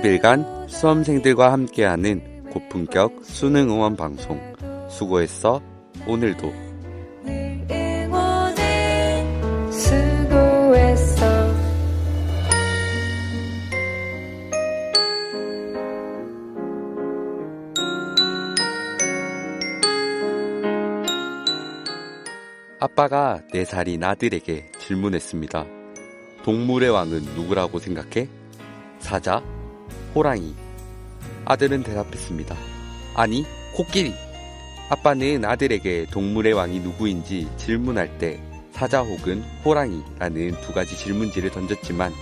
30일간 수험생들과 함께하는 고품격 수능 응원 방송 수고했어 오늘도 아빠가 4살인 아들에게 질문했습니다. 동물의 왕은 누구라고 생각해? 사자, 호랑이. 아들은 대답했습니다. 아니, 코끼리. 아빠는 아들에게 동물의 왕이 누구인지 질문할 때 사자 혹은 호랑이라는 두 가지 질문지를 던졌지만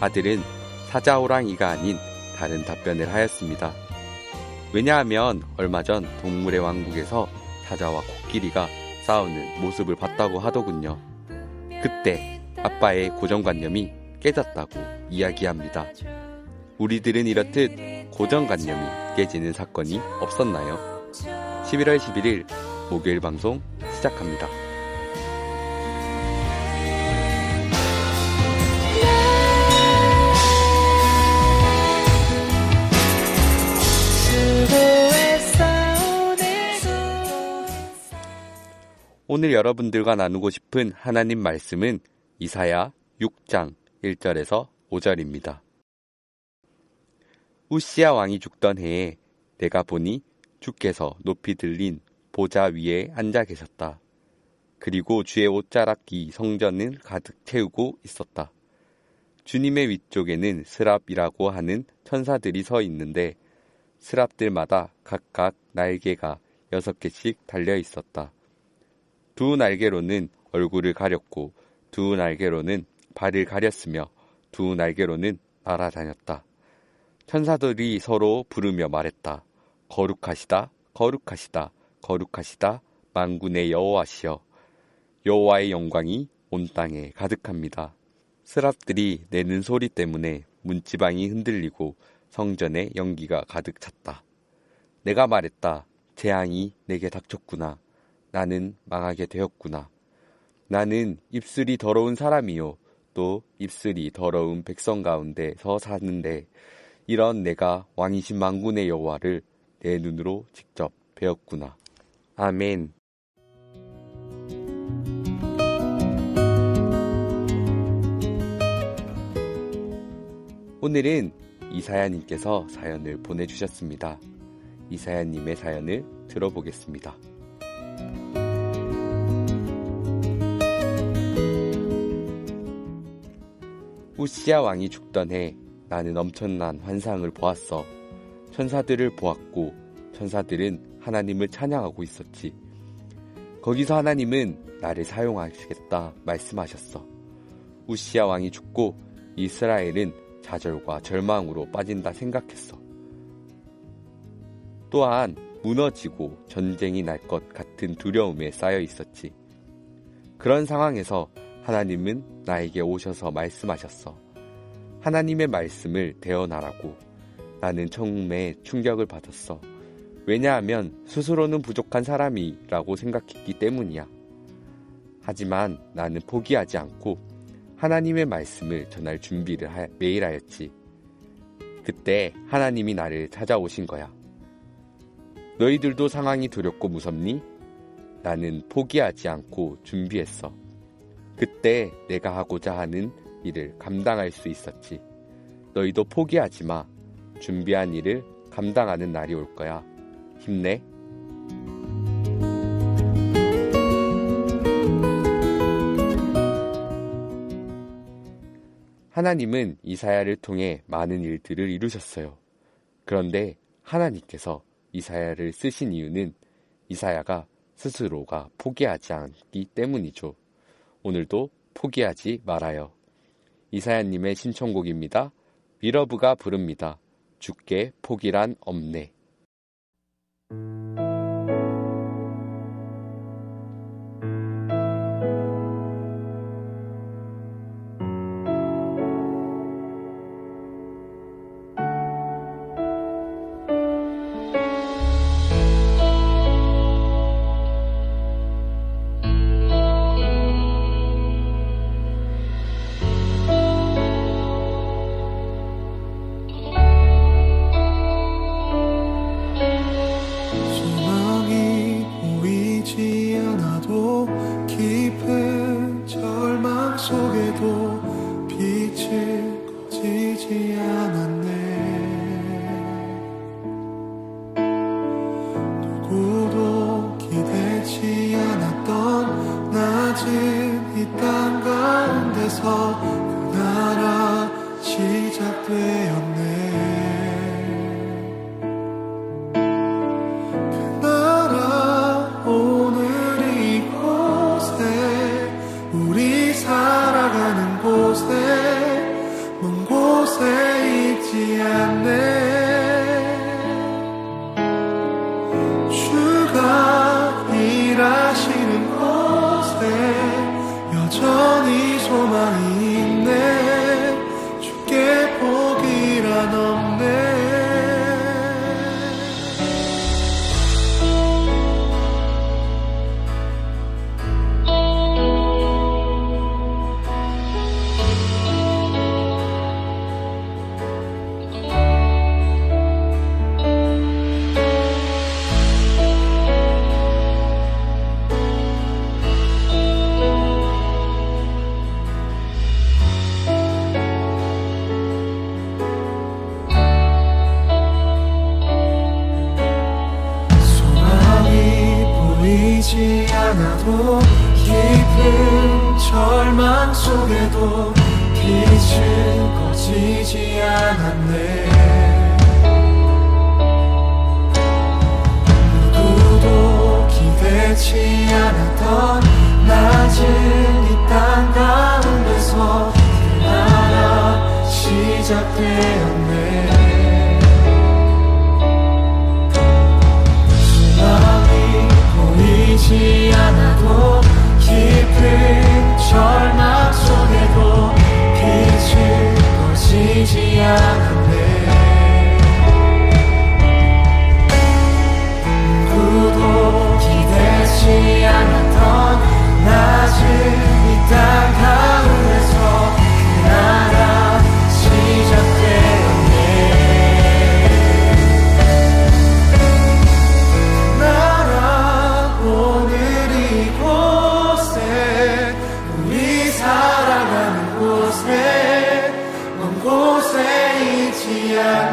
아들은 사자 호랑이가 아닌 다른 답변을 하였습니다. 왜냐하면 얼마 전 동물의 왕국에서 사자와 코끼리가 싸우는 모습을 봤다고 하더군요. 그때 아빠의 고정관념이 깨졌다고 이야기합니다. 우리들은 이렇듯 고정관념이 깨지는 사건이 없었나요? 11월 11일 목요일 방송 시작합니다. 오늘 여러분들과 나누고 싶은 하나님 말씀은 이사야 6장 1절에서 5절입니다. 우시아 왕이 죽던 해에 내가 보니 주께서 높이 들린 보좌 위에 앉아 계셨다. 그리고 주의 옷자락이 성전을 가득 채우고 있었다. 주님의 위쪽에는 스랍이라고 하는 천사들이 서 있는데 스랍들마다 각각 날개가 여섯 개씩 달려 있었다. 두 날개로는 얼굴을 가렸고 두 날개로는 발을 가렸으며 두 날개로는 날아다녔다. 천사들이 서로 부르며 말했다. 거룩하시다, 거룩하시다, 거룩하시다, 만군의 여호와시여. 여호와의 영광이 온 땅에 가득합니다. 스랍들이 내는 소리 때문에 문지방이 흔들리고 성전에 연기가 가득 찼다. 내가 말했다. 재앙이 내게 닥쳤구나. 나는 망하게 되었구나. 나는 입술이 더러운 사람이요. 또 입술이 더러운 백성 가운데 서 사는데 이런 내가 왕이신 망군의 여호와를 내 눈으로 직접 배웠구나. 아멘. 오늘은 이사야님께서 사연을 보내주셨습니다. 이사야님의 사연을 들어보겠습니다. 우시아 왕이 죽던 해 나는 엄청난 환상을 보았어. 천사들을 보았고 천사들은 하나님을 찬양하고 있었지. 거기서 하나님은 나를 사용하시겠다 말씀하셨어. 우시아 왕이 죽고 이스라엘은 좌절과 절망으로 빠진다 생각했어. 또한 무너지고 전쟁이 날 것 같은 두려움에 쌓여 있었지. 그런 상황에서 하나님은 나에게 오셔서 말씀하셨어. 하나님의 말씀을 대언하라고. 나는 처음에 충격을 받았어. 왜냐하면 스스로는 부족한 사람이라고 생각했기 때문이야. 하지만 나는 포기하지 않고 하나님의 말씀을 전할 준비를 하, 매일 하였지. 그때 하나님이 나를 찾아오신 거야. 너희들도 상황이 두렵고 무섭니? 나는 포기하지 않고 준비했어. 그때 내가 하고자 하는 일을 감당할 수 있었지. 너희도 포기하지 마. 준비한 일을 감당하는 날이 올 거야. 힘내. 하나님은 이사야를 통해 많은 일들을 이루셨어요. 그런데 하나님께서 이사야를 쓰신 이유는 이사야가 스스로가 포기하지 않기 때문이죠. 오늘도 포기하지 말아요. 이사야님의 신청곡입니다. 위러브가 부릅니다. 죽게 포기란 없네. 속에도 빛을 꺼지지 않았네. 누구도 기대치 않았던 낮은 이 땅 가운데서 꺼지지 않았네. 누구도 기대치 않았던 낮은 이땅 가운데서 그 나라 시작되었네. 보이지 않아도 깊은 절망 있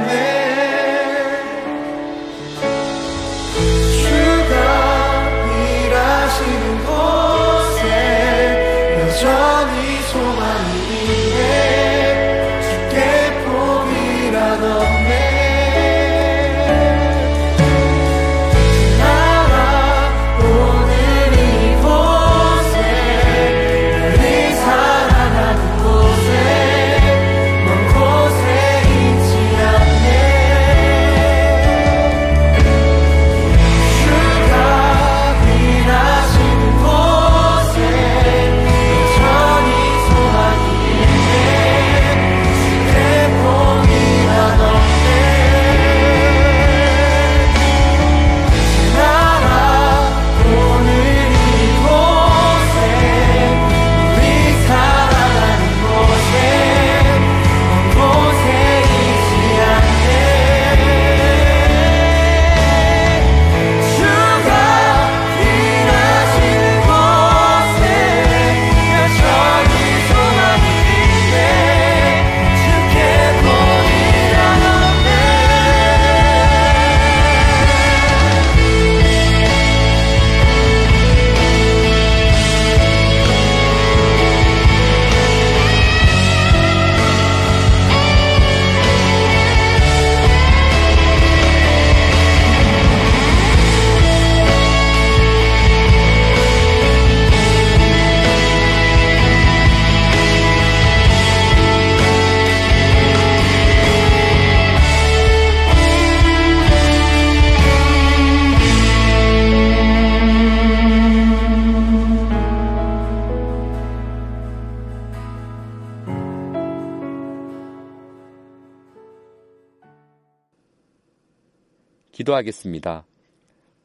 기도하겠습니다.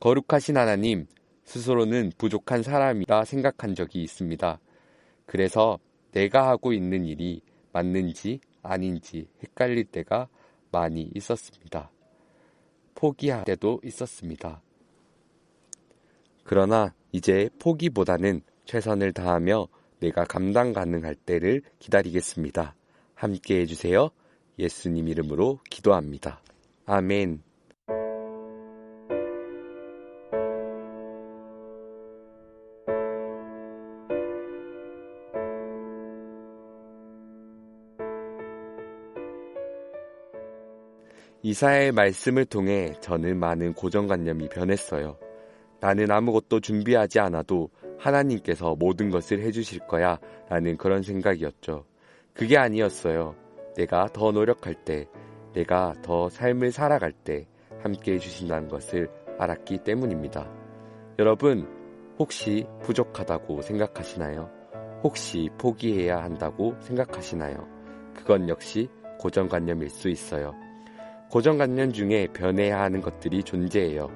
거룩하신 하나님, 스스로는 부족한 사람이라 생각한 적이 있습니다. 그래서 내가 하고 있는 일이 맞는지 아닌지 헷갈릴 때가 많이 있었습니다. 포기할 때도 있었습니다. 그러나 이제 포기보다는 최선을 다하며 내가 감당 가능할 때를 기다리겠습니다. 함께 해주세요. 예수님 이름으로 기도합니다. 아멘. 이사의 말씀을 통해 저는 많은 고정관념이 변했어요. 나는 아무것도 준비하지 않아도 하나님께서 모든 것을 해주실 거야 라는 그런 생각이었죠. 그게 아니었어요. 내가 더 노력할 때, 내가 더 삶을 살아갈 때 함께 해주신다는 것을 알았기 때문입니다. 여러분, 혹시 부족하다고 생각하시나요? 혹시 포기해야 한다고 생각하시나요? 그건 역시 고정관념일 수 있어요. 고정관념 중에 변해야 하는 것들이 존재해요.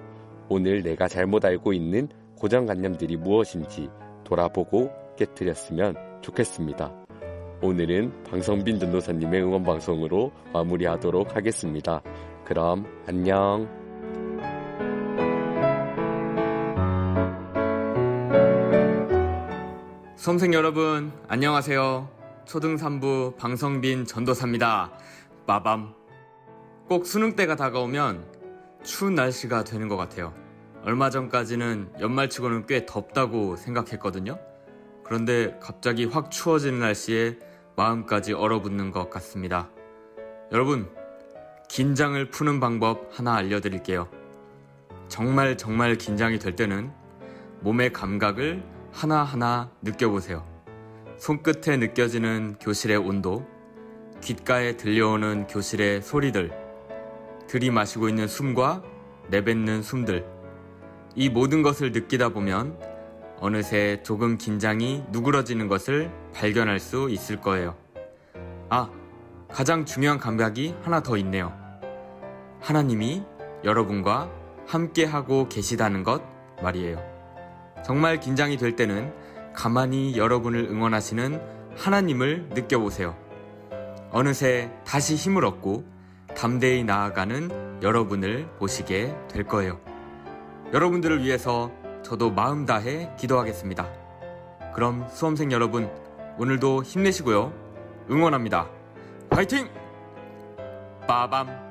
오늘 내가 잘못 알고 있는 고정관념들이 무엇인지 돌아보고 깨뜨렸으면 좋겠습니다. 오늘은 방성빈 전도사님의 응원 방송으로 마무리하도록 하겠습니다. 그럼 안녕. 수험생 여러분, 안녕하세요. 초등 3부 방성빈 전도사입니다. 빠밤. 꼭 수능 때가 다가오면 추운 날씨가 되는 것 같아요. 얼마 전까지는 연말치고는 꽤 덥다고 생각했거든요. 그런데 갑자기 확 추워지는 날씨에 마음까지 얼어붙는 것 같습니다. 여러분, 긴장을 푸는 방법 하나 알려드릴게요. 정말 정말 긴장이 될 때는 몸의 감각을 하나하나 느껴보세요. 손끝에 느껴지는 교실의 온도, 귓가에 들려오는 교실의 소리들, 들이마시고 있는 숨과 내뱉는 숨들, 이 모든 것을 느끼다 보면 어느새 조금 긴장이 누그러지는 것을 발견할 수 있을 거예요. 아, 가장 중요한 감각이 하나 더 있네요. 하나님이 여러분과 함께하고 계시다는 것 말이에요. 정말 긴장이 될 때는 가만히 여러분을 응원하시는 하나님을 느껴보세요. 어느새 다시 힘을 얻고 담대히 나아가는 여러분을 보시게 될 거예요. 여러분들을 위해서 저도 마음 다해 기도하겠습니다. 그럼 수험생 여러분, 오늘도 힘내시고요. 응원합니다. 화이팅! 빠밤!